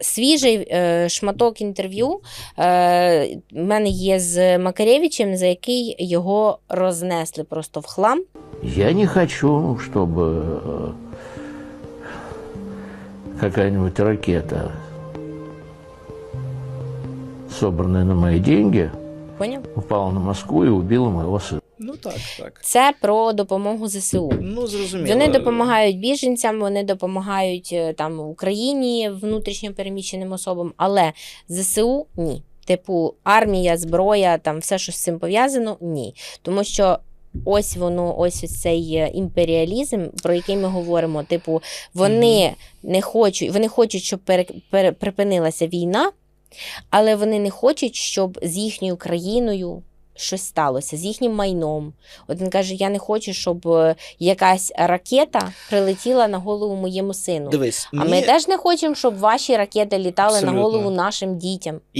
Свіжий е, шматок інтерв'ю е, в мене є з Макаревичем, за який його рознесли просто в хлам. Я не хочу, щоб э, какая-нибудь ракета, собрана на мої деньги, Поняв? упала на Москву и убила моего сына. Ну так, так. Це про допомогу ЗСУ. Ну, зрозуміло. Вони допомагають біженцям, вони допомагають е, там Україні внутрішньо переміщеним особам, але ЗСУ ні. Типу, армія, зброя, там все, що з цим пов'язано, ні. Тому що ось воно, ось ось цей е, імперіалізм, про який ми говоримо. Типу, вони не хочуть, вони хочуть, щоб пере, пере- припинилася війна, але вони не хочуть, щоб з їхньою країною. Щось сталося з їхнім майном. Він каже: я не хочу, щоб е, якась ракета прилетіла на голову моєму сину. Дивись, А ми ми теж не хочемо, щоб ваші ракети літали Абсолютно. на голову нашим дітям.